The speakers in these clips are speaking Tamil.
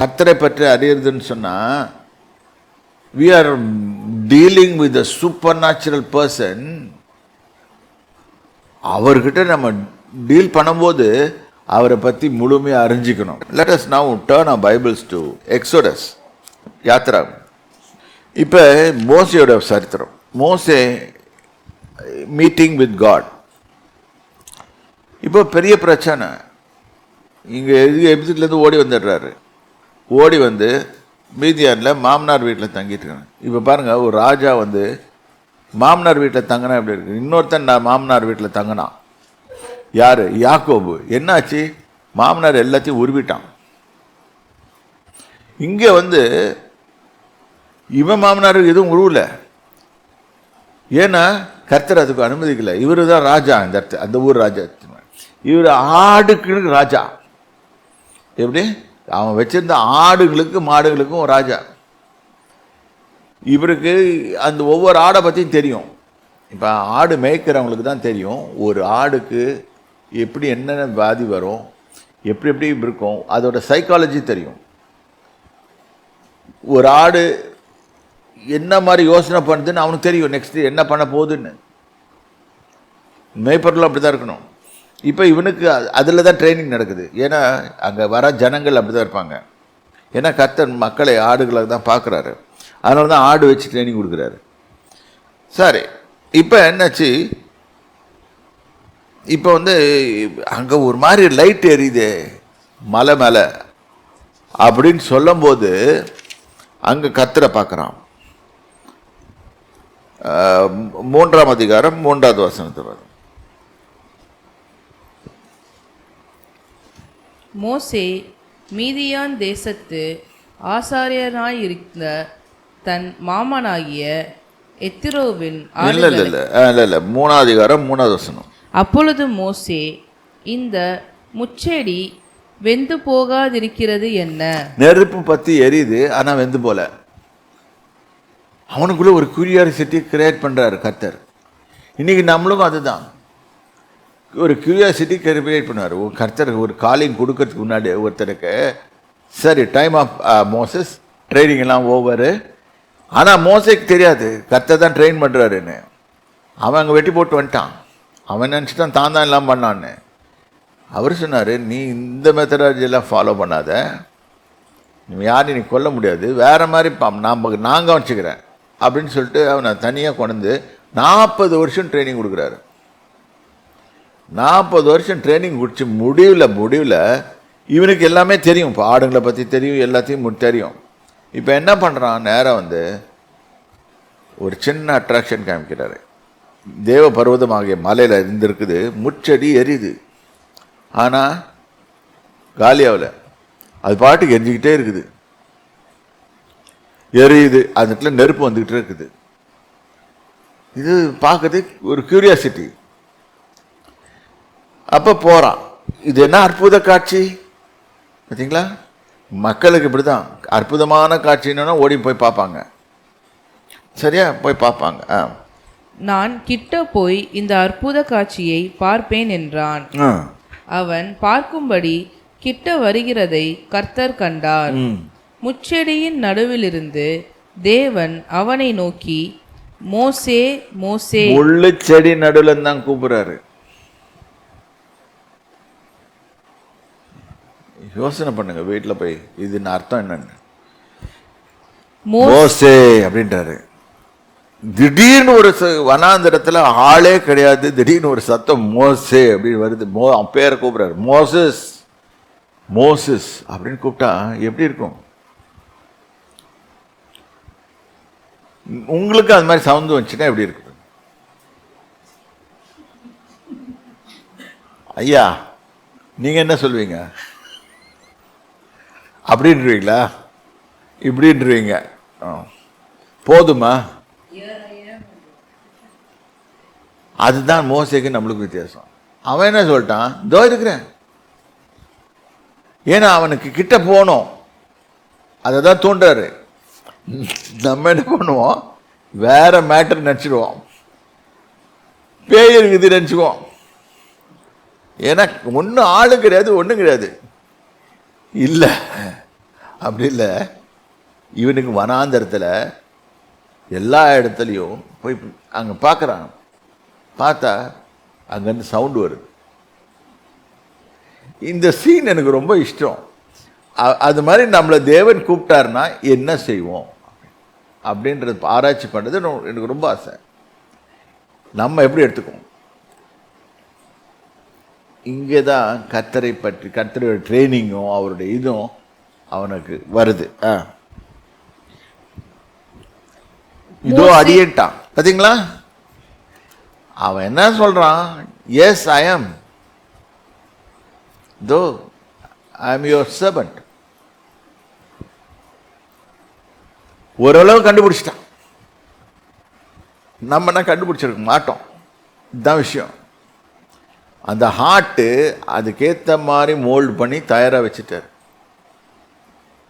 கத்தரை பற்றி அறியறதுன்னு சொன்னால் we are dealing with a super natural person அவர்கிட்ட நம்ம டீல் பண்ணும்போது அவரை பற்றி முழுமையாக அறிஞ்சிக்கணும். Let us now turn a Bibles to Exodus Yatra இப்போ மோசையோட சரித்திரம். மோசே மீட்டிங் வித் காட் இப்போ பெரிய பிரச்சனை. இங்கே எது எபிசிட்லேருந்து ஓடி வந்துடுறாரு. ஓடி வந்து மீதியாரில் மாமனார் வீட்டில் தங்கிட்டு இருக்காங்க. இப்போ பாருங்கள் ஒரு ராஜா வந்து மாமனார் வீட்டில் தங்கினா எப்படி இருக்கு? இன்னொருத்தன் நான் மாமனார் வீட்டில் தங்கினான் யார்? யாக்கோபு. என்னாச்சு? மாமனார் எல்லாத்தையும் உருவிட்டான். இங்கே வந்து இவன் மாமனாருக்கு எதுவும் உருவல. ஏன்னா கர்த்தர் அதுக்கு அனுமதிக்கல. இவர் தான் ராஜா இந்த இடத்து அந்த ஊர் ராஜா. இவர் ஆடுக்கு ராஜா. எப்படி? அவன் வச்சிருந்த ஆடுகளுக்கும் மாடுகளுக்கும் ராஜா. இவருக்கு அந்த ஒவ்வொரு ஆடை பற்றியும் தெரியும். இப்போ ஆடு மேய்க்கிறவங்களுக்கு தான் தெரியும் ஒரு ஆடுக்கு எப்படி என்னென்ன வியாதி வரும் எப்படி எப்படி இருக்கும் அதோட சைக்காலஜி தெரியும். ஒரு ஆடு என்ன மாதிரி யோசனை பண்ணுதுன்னு அவனுக்கு தெரியும் நெக்ஸ்ட் என்ன பண்ண போகுதுன்னு. மேய்ப்பரில் அப்படி தான் இருக்கணும். இப்போ இவனுக்கு அதில் தான் ட்ரைனிங் நடக்குது. ஏன்னா அங்கே வர ஜனங்கள் அப்படி தான் இருப்பாங்க. ஏன்னா கர்த்தர் மக்களை ஆடுகளை தான் பார்க்குறாரு அதனால தான் ஆடு வச்சு ட்ரைனிங் கொடுக்குறாரு. சரி இப்போ என்னாச்சு? இப்போ வந்து அங்கே ஒரு மாதிரி லைட் எரியுது மலை மேலே. அப்படின்னு சொல்லும்போது அங்கே கத்தரை பார்க்குறான் மூன்றாம் அதிகாரம் மூன்றாவது வசனத்தை வரும் மோசே மீதியான் தேசத்து ஆசாரியனாயிருந்த தன் மாமனாகிய எத்திரோவின் இல்லை இல்லை இல்லை. இல்லை இல்லை. மூணாவது அதிகாரம் மூணாவது வசனம். அப்பொழுது மோசே இந்த முச்செடி வெந்து போகாதிருக்கிறது என்ன? நெருப்பு பற்றி எரியுது ஆனால் வெந்து போல. அவனுக்குள்ள ஒரு கியூரியாசிட்டி கிரியேட் பண்ணுறாரு கர்த்தர். இன்னைக்கு நம்மளும் அதுதான். ஒரு க்யூரியாசிட்டி கிரியேட் பண்ணுவார். ஒரு கர்த்தருக்கு ஒரு காலிங் கொடுக்கறதுக்கு முன்னாடி ஒருத்தருக்கு சரி டைம் ஆஃப் மோசஸ் ட்ரைனிங் எல்லாம் ஓவரு ஆனால் மோசைக்கு தெரியாது. கர்த்தர் தான் ட்ரெயின் பண்ணுறாருன்னு அவன் அங்கே வெட்டி போட்டு வந்துட்டான். அவன் நினச்சிட்டான் தான் தான் எல்லாம் பண்ணான்னு. அவர் சொன்னார் நீ இந்த மெத்தடாலஜிலாம் ஃபாலோ பண்ணாத. நீ யாரையும் நீ கொல்ல முடியாது. வேறு மாதிரி பா நாம் நான் கவனிச்சுக்கிறேன். அப்படின்னு சொல்லிட்டு அவனை தனியாக கொண்டு நாற்பது வருஷம் ட்ரைனிங் கொடுக்குறாரு. நாற்பது வருஷம் ட்ரைனிங் குடிச்சு முடிவில் முடிவில் இவனுக்கு எல்லாமே தெரியும். இப்போ ஆடுங்களை பற்றி தெரியும் எல்லாத்தையும் தெரியும். இப்போ என்ன பண்ணுறான் நேரம் வந்து ஒரு சின்ன அட்ராக்ஷன் காமிக்கிறாரு. தேவ பர்வதம் ஆகிய மலையில் இருந்திருக்குது. முச்செடி எரியுது. ஆனால் காலியாவில் அது பாட்டுக்கு எரிஞ்சிக்கிட்டே இருக்குது. எரியுது. அந்த இடத்துல நெருப்பு வந்துக்கிட்டே இருக்குது. இது பார்க்கறதுக்கு ஒரு கியூரியாசிட்டி அப்போ போகிறான் இது என்ன அற்புத காட்சி? பார்த்தீங்களா மக்களுக்கு இப்படி தான் அற்புதமான காட்சின்னா ஓடி போய் பார்ப்பாங்க. சரியா? போய் பார்ப்பாங்க. ஆ. நான் கிட்ட போய் இந்த அற்புத காட்சியை பார்ப்பேன் என்றான். அவன் பார்க்கும்படி கிட்ட வருகிறதை கர்த்தர் கண்டார். முச்செடியின் நடுவிலிருந்து தேவன் அவனை நோக்கி மோசே மோசே. முள்ளு செடி நடுவில் தான் கூப்பிடுறாரு. யோசனை பண்ணுங்க வீட்டில் போய். இது அர்த்தம் என்னன்னு. மோசே அப்படின்றாரு. திடீர்னு ஒரு வனாந்திரத்துல ஆளே கிடையாது. திடீர்னு ஒரு சத்தம் மோசே அப்படின்னு வருது. மோ பேரை கூப்பிடுறாரு. மோசஸ் மோசஸ் அப்படின்னு கூப்பிட்டா எப்படி இருக்கும்? உங்களுக்கு அது மாதிரி சவுண்டு வந்துச்சுன்னா எப்படி இருக்கும்? ஐயா நீங்க என்ன சொல்வீங்க? அப்படின்றீங்களா? இப்படின்றீங்க. ஆ. போதுமா? அதுதான் மோசைக்கு நம்மளுக்கு வித்தியாசம். அவன் என்ன சொல்லிட்டான்? இதோ இருக்கிறேன். ஏன்னா அவனுக்கு கிட்ட போகணும். அதை தான் தூண்டுறாரு நம்ம என்ன பண்ணுவோம்? வேற மேட்டர் நினச்சிடுவோம் பேய் இருக்குது நினச்சிக்குவோம். ஏன்னா ஒன்றும் ஆளு கிடையாது ஒன்றும் கிடையாது. இல்லை. அப்படி இல்லை. இவனுக்கு வனாந்தரத்தில் எல்லா இடத்துலையும் போய் அங்கே பார்க்குறான் பார்த்தா அங்கேருந்து சவுண்டு வருது. இந்த சீன் எனக்கு ரொம்ப இஷ்டம். அது மாதிரி நம்மளை தேவன் கூப்பிட்டாருன்னா என்ன செய்வோம்? அப்படின்றது ஆராய்ச்சி பண்ணுறது எனக்கு ரொம்ப ஆசை. நம்ம எப்படி எடுத்துக்குவோம்? இங்கே தான் கத்தரை பற்றி கத்தரோட ட்ரைனிங்கும் அவருடைய இதுவும் அவனுக்கு வருது. ஆ. இதோ அடியேன்ட்டான் பார்த்தீங்களா அவன் என்ன சொல்றான்? Yes I am. Though I am your servant. ஓரளவு கண்டுபிடிச்சிட்டான். நம்ம என்ன கண்டுபிடிச்சிருக்க மாட்டோம். இதுதான் விஷயம். அந்த ஹார்ட்டு அதுக்கேற்ற மாதிரி மோல்டு பண்ணி தயாராக வச்சுட்டார்.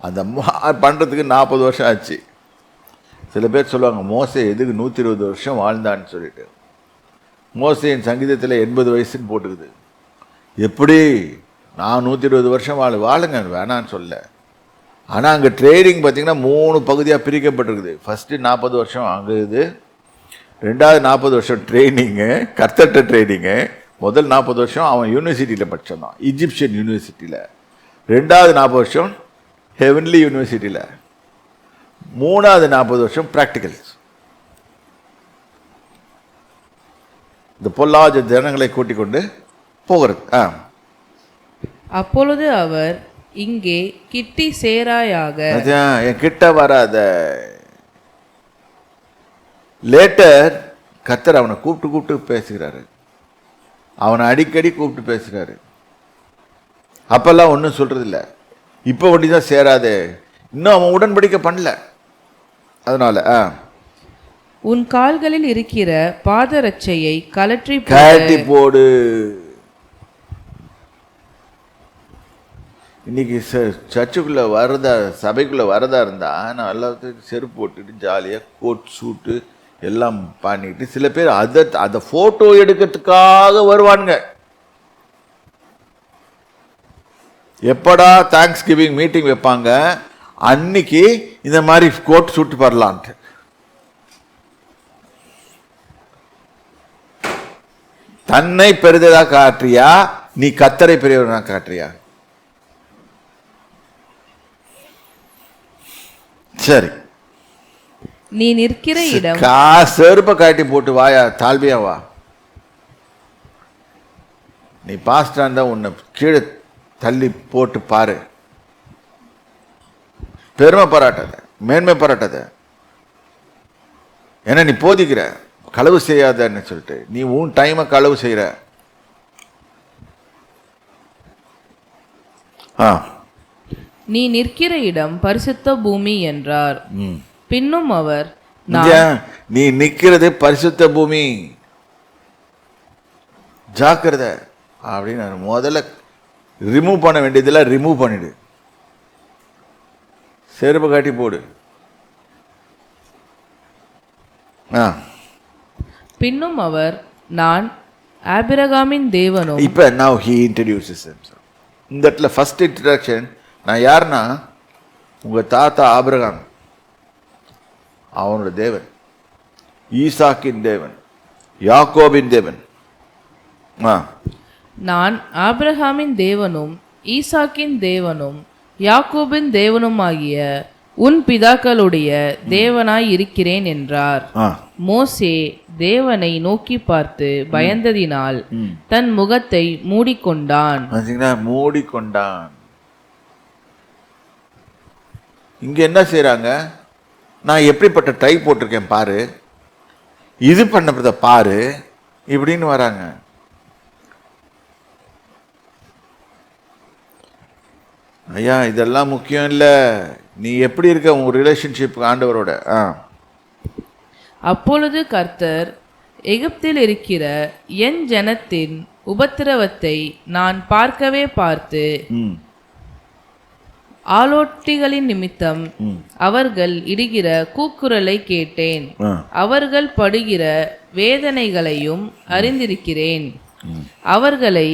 அந்த பண்ணுறதுக்கு நாற்பது வருஷம் ஆச்சு. சில பேர் சொல்லுவாங்க மோசை எதுக்கு நூற்றி இருபது வருஷம் வாழ்ந்தான்னு சொல்லிட்டு. மோசையின் சங்கீதத்தில் எண்பது வயசுன்னு போட்டுக்குது. எப்படி? நான் நூற்றி இருபது வருஷம் வாழ வாழுங்க வேணான்னு சொல்ல. ஆனால் அங்கே ட்ரேடிங் பார்த்தீங்கன்னா மூணு பகுதியாக பிரிக்கப்பட்டிருக்குது. ஃபஸ்ட்டு நாற்பது வருஷம் அங்கே இது ரெண்டாவது நாற்பது வருஷம் ட்ரைனிங்கு கர்த்தட்ட ட்ரைனிங்கு முதல் நாற்பது வருஷம் அவன் யூனிவர்சிட்டியில் படிச்சான் இஜிப்சியன் யூனிவர்சிட்டியில் ரெண்டாவது நாற்பது வருஷம் ஹெவன்லி யூனிவர்சிட்டியில் மூணாவது நாற்பது வருஷம் ப்ராக்டிகல்ஸ் இந்த பொல்லாத ஜனங்களை கூட்டிக் கொண்டு போகிறது. ஆ. அப்பொழுது அவர் இங்கே கிட்டி சேராயாக என் கிட்ட வராத. லேட்டர் கத்தர் அவனை கூப்பிட்டு கூப்பிட்டு பேசுகிறாரு. அவனை அடிக்கடி கூப்பிட்டு பேசுகிறாரு அப்பெல்லாம் ஒன்றும் சொல்றது இல்ல இப்போ ஒண்டி தான் சேராதே. இன்னும் அவன் உடன்படிக்கை பண்ணல. அதனால ஆ. உன் கால்களில் இருக்கிற பாதரட்சையை கலற்றி. கட்டி போடு. இன்னைக்கு ச- சர்ச்சுக்குள்ள வரதா சபைக்குள்ள வரதா இருந்தா நான் எல்லாத்துக்கும் செருப்பு போட்டுட்டு ஜாலியாக கோட் சூட்டு எல்லாம் பண்ணிட்டு சில பேர் அதை அதை ஃபோட்டோ எடுக்கிறதுக்காக வருவானுங்க. எப்படா தேங்க்ஸ் கிவிங் மீட்டிங் வைப்பாங்க? அன்னைக்கு இந்த மாதிரி கோட் சுட்டு வரலான்ட்டு தன்னை பெரிதாக காட்டுறியா நீ கத்தரை பெரியவனா காட்டுறியா சரி. நீ நிற்கிற இடம். கா செருப்பை காட்டி போட்டு வாயா தாழ்மையா வா. நீ பாஸ்டா இருந்தா உன்னை கீழே தள்ளி போட்டு பாரு. பெருமை பாராட்டாத மேன்மை பாராட்டாத. ஏன்னா நீ போதிக்கிற களவு செய்யாதன்னு சொல்லிட்டு நீ உன் டைமை களவு செய்யற ஆ. நீ நிற்கிற இடம் பரிசுத்த பூமி என்றார். பின்னும் அவர் நீ நிக்கிறது பரிசுத்த பூமி. ஜாக்கிரதை. அப்படின்னு முதல்ல ரிமூவ் பண்ண வேண்டியதெல்லாம் ரிமூவ் பண்ணிடு. செருப்பு காட்டி போடு. ஆ. பின்னும் அவர் நான் ஆபிரகாமின் தேவனும் இப்போ he introduces himself. இந்த இடத்துல ஃபர்ஸ்ட் இன்ட்ரடக்ஷன் நான் யாருன்னா உங்க தாத்தா ஆபிரகாம். அவனோட தேவன். ஈசாக்கின் தேவன். யாக்கோபின் தேவன். ஆ. நான் ஆபிரகாமின் தேவனும் ஈசாக்கின் தேவனும் யாக்கோபின் தேவனுமாகிய உன் பிதாக்களுடைய தேவனாய் இருக்கிறேன் என்றார். மோசே தேவனை நோக்கி பார்த்து பயந்ததினால் தன் முகத்தை மூடிக்கொண்டான். மூடிக்கொண்டான். இங்க என்ன செய்றாங்க? நான் எப்படிப்பட்ட டை போட்டிருக்கேன் பாரு. இது பண்ணப்பட்ட பாரு. இப்படின்னு வராங்க. ஐயா இதெல்லாம் முக்கியம் இல்லை. நீ எப்படி இருக்க உன் ரிலேஷன்ஷிப் ஆண்டவரோட? ஆ. அப்பொழுது கர்த்தர் எகிப்தில் இருக்கிற என் ஜனத்தின் உபத்திரவத்தை நான் பார்க்கவே பார்த்து ஆலோட்டிகளின் நிமித்தம் அவர்கள் இடுகிற கூக்குரலை கேட்டேன். அவர்கள் படுகிற வேதனைகளையும் அறிந்திருக்கிறேன். அவர்களை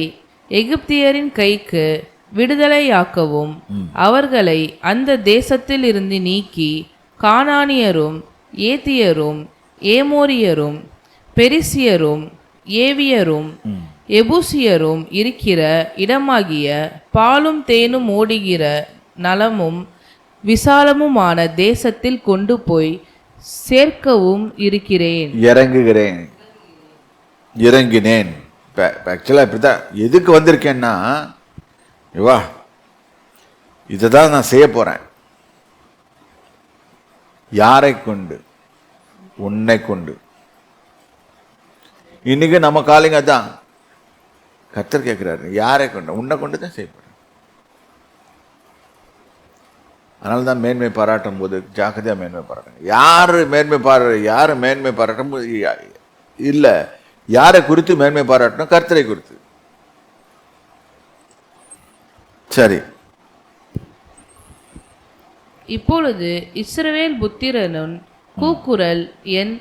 எகிப்தியரின் கைக்கு விடுதலையாக்கவும் அவர்களை அந்த தேசத்தில் இருந்து நீக்கி கானானியரும் ஏத்தியரும் ஏமோரியரும் பெரிசியரும் ஏவியரும் எபூசியரும் இருக்கிற இடமாகிய பாலும் தேனும் ஓடுகிற நலமும் விசாலமுமான தேசத்தில் கொண்டு போய் சேர்க்கவும் இருக்கிறேன். இறங்குகிறேன். இறங்கினேன். ஆக்சுவலாக இப்படி தான் எதுக்கு வந்திருக்கேன்னா வா இதை தான் நான் செய்ய போகிறேன் யாரை கொண்டு? உன்னை கொண்டு. இன்னைக்கு நம்ம காலிங்க தான் கத்தர் கேட்குறாரு யாரை கொண்டு? உன்னை கொண்டு தான் செய்யப்படுறேன் போகிறேன் அதனால தான் மேன்மை பாராட்டும் போது ஜாக்கிரதையாக மேன்மை பாராட்டுங்க யார் மேன்மை பாரா யார் மேன்மை பாராட்டும் போது இல்லை. யாரை குறித்து மேன்மை பாராட்டணும்? கர்த்தரை குறித்து. சரி. இப்பொழுது இஸ்ரவேல் புத்திரனும் கூக்குரல் என்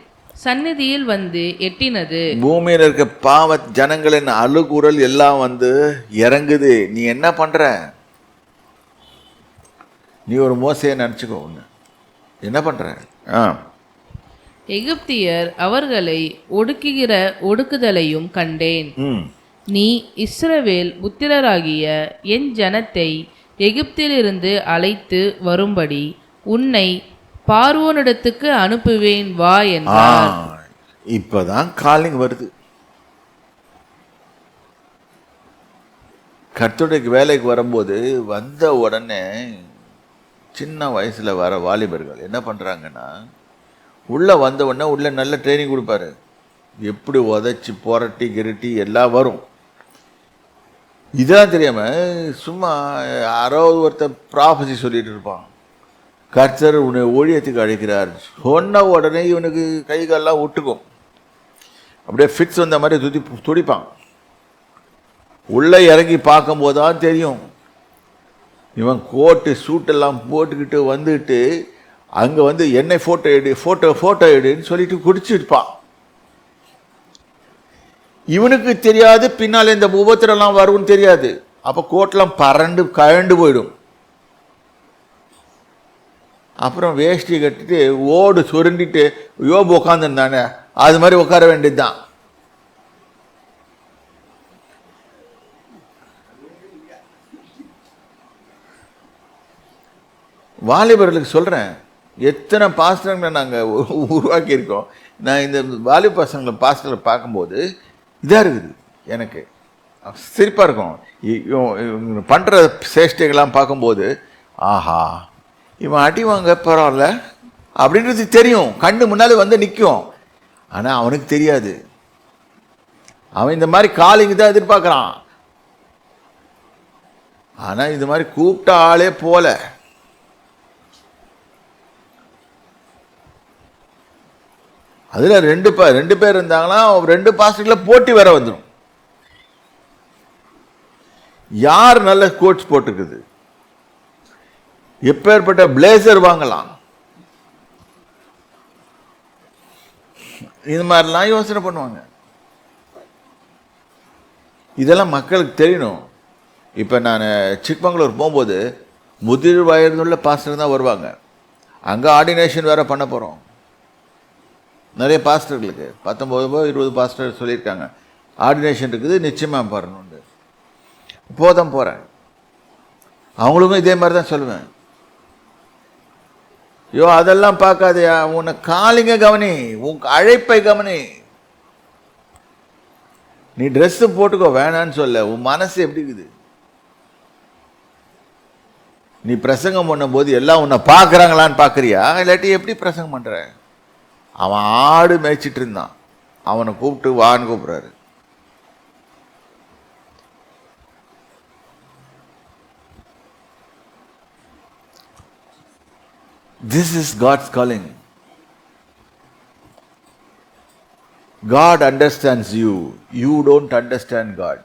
சந்நிதியில் வந்து எட்டினது. பூமியில் இருக்க பாவ ஜனங்களின் அழுகுரல் எல்லாம் வந்து இறங்குது. நீ என்ன பண்ற? நீ ஒரு மோசையை நினச்சிக்கோ ஒன்று என்ன பண்ற? ஆ. எகிப்தியர் அவர்களை ஒடுக்குகிற ஒடுக்குதலையும் கண்டேன். நீ இஸ்ரவேல் புத்திரராகிய என் ஜனத்தை எகிப்திலிருந்து அழைத்து வரும்படி உன்னை பார்வோனிடத்துக்கு அனுப்புவேன் வா என்றார். இப்பதான் காலிங் வருது. கர்த்தருடைய வேலைக்கு வரும்போது வந்த உடனே சின்ன வயசில் வர வாலிபர்கள் என்ன பண்ணுறாங்கன்னா உள்ளே வந்த உடனே நல்ல ட்ரைனிங் கொடுப்பாரு. எப்படி உதச்சி புரட்டி கிரட்டி எல்லாம் வரும். இதெல்லாம் தெரியாமல் சும்மா யாரோ ஒருத்தர் ப்ராஃபஸி சொல்லிகிட்டு இருப்பான். கர்த்தர் உன்னை ஊழியத்துக்கு அழைக்கிறார். சொன்ன உடனே இவனுக்கு கை கால்லாம் ஒட்டுக்கும். அப்படியே ஃபிட்ஸ் வந்த மாதிரி துதி துடிப்பான். உள்ளே இறங்கி பார்க்கும்போது தான் தெரியும். இவன் கோட்டு சூட்டெல்லாம் போட்டுக்கிட்டு வந்துட்டு அங்கே வந்து என்னை ஃபோட்டோ எடு ஃபோட்டோ ஃபோட்டோ எடுன்னு சொல்லிட்டு குடிச்சிருப்பான். இவனுக்கு தெரியாது பின்னால் இந்த உபத்திரம்லாம் வரும்னு தெரியாது. அப்போ கோட்டெலாம் பறண்டு கழண்டு போயிடும். அப்புறம் வேஷ்டி கட்டிட்டு ஓடு சுருண்டிட்டு யோபு உட்காந்துருந்தானே அது மாதிரி உட்கார வேண்டியது தான் வாலிபர்களுக்கு சொல்கிறேன் எத்தனை பாஸ்டர்களை நாங்கள் உருவாக்கியிருக்கோம். நான் இந்த வாலிப பசங்களை பாஸ்டரை பார்க்கும்போது இதாக இருக்குது எனக்கு. சிரிப்பாக இருக்கும். பண்ணுற சேஷ்டைகள்லாம் பார்க்கும்போது ஆஹா இவன் அடி வாங்க பரவாயில்ல அப்படின்றது தெரியும். கண்ணு முன்னாலே வந்து நிற்கும் ஆனால் அவனுக்கு தெரியாது. அவன் இந்த மாதிரி காலிங் தான் எதிர்பார்க்குறான். ஆனால் இது மாதிரி கூப்பிட்ட ஆளே போல. அதில் ரெண்டு பேர் ரெண்டு பேர் இருந்தாங்கன்னா ரெண்டு பாஸ்டர்களை போட்டி வர வந்துடும் யார் நல்ல கோட்ஸ் போட்டிருக்குது? எப்பேற்பட்ட பிளேசர் வாங்கலாம். இது மாதிரிலாம் யோசனை பண்ணுவாங்க. இதெல்லாம் மக்களுக்கு தெரியணும். இப்போ நான் சிக்மங்களூர் போகும்போது முதிர் வயதுள்ள பாஸ்டர் தான் வருவாங்க. அங்கே ஆர்டினேஷன் வேறு பண்ண போகிறோம் நிறைய பாஸ்டர்களுக்கு பத்தொம்போது இருபது பாஸ்டர் சொல்லியிருக்காங்க. ஆர்டினேஷன் இருக்குது நிச்சயமாக பாருணுண்டு போதான் போகிறேன் அவங்களுக்கும் இதே மாதிரி தான் சொல்லுவேன். ஐயோ அதெல்லாம் பார்க்காதயா உன்னை காலிங்க கவனி உன் அழைப்பை கவனி. நீ ட்ரெஸ்ஸு போட்டுக்கோ வேணான்னு சொல்ல. உன் மனசு எப்படி இருக்குது? நீ பிரசங்கம் பண்ணும்போது எல்லாம் உன்னை பார்க்குறாங்களான்னு பார்க்குறியா? இல்லாட்டி எப்படி பிரசங்கம் பண்ணுற அவன் ஆடு மேய்ச்சிட்டு இருந்தான் அவனை கூப்பிட்டு வான்னு கூப்பிட்றாரு this is God's calling God understands you you don't understand God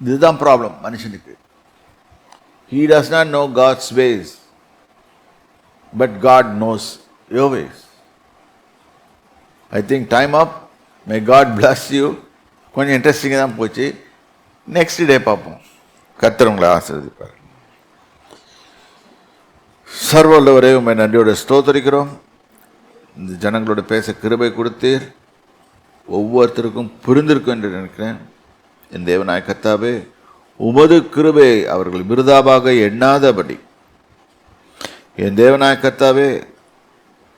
இதுதான் ப்ராப்ளம் மனுஷனுக்கு he does not know God's ways but God knows your ways I think time of may God bless you கொஞ்சம் இன்ட்ரெஸ்டிங்காக தான் போச்சு. நெக்ஸ்ட் டே பார்ப்போம். கத்துறவங்களை ஆசிரியப்பார் சர்வல்லவரே உண்மை நன்றியோட ஸ்தோத்தரிக்கிறோம். இந்த ஜனங்களோட பேச கிருபை கொடுத்தீர். ஒவ்வொருத்தருக்கும் புரிந்திருக்கும் என்று நினைக்கிறேன். என் தேவனாய கத்தாவே உமது கிருபை அவர்கள் விருதாவாக எண்ணாதபடி. என் தேவனாய கத்தாவே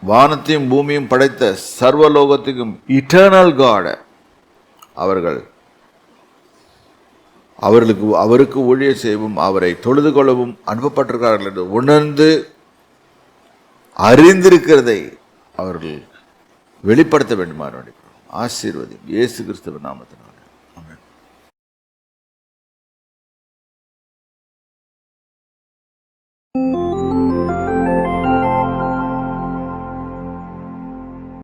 வானத்தையும் பூமியும் படைத்த சர்வலோகத்துக்கும் இட்டர்னல் காட அவர்கள் அவர்களுக்கு அவருக்கு ஊழிய செய்யவும் அவரை தொழுது கொள்ளவும் அனுப்பப்பட்டிருக்கிறார்கள் என்று உணர்ந்து அறிந்திருக்கிறதை அவர்கள் வெளிப்படுத்த வேண்டுமாறு ஆசீர்வதி இயேசு கிறிஸ்துவ நாமத்தினாலே.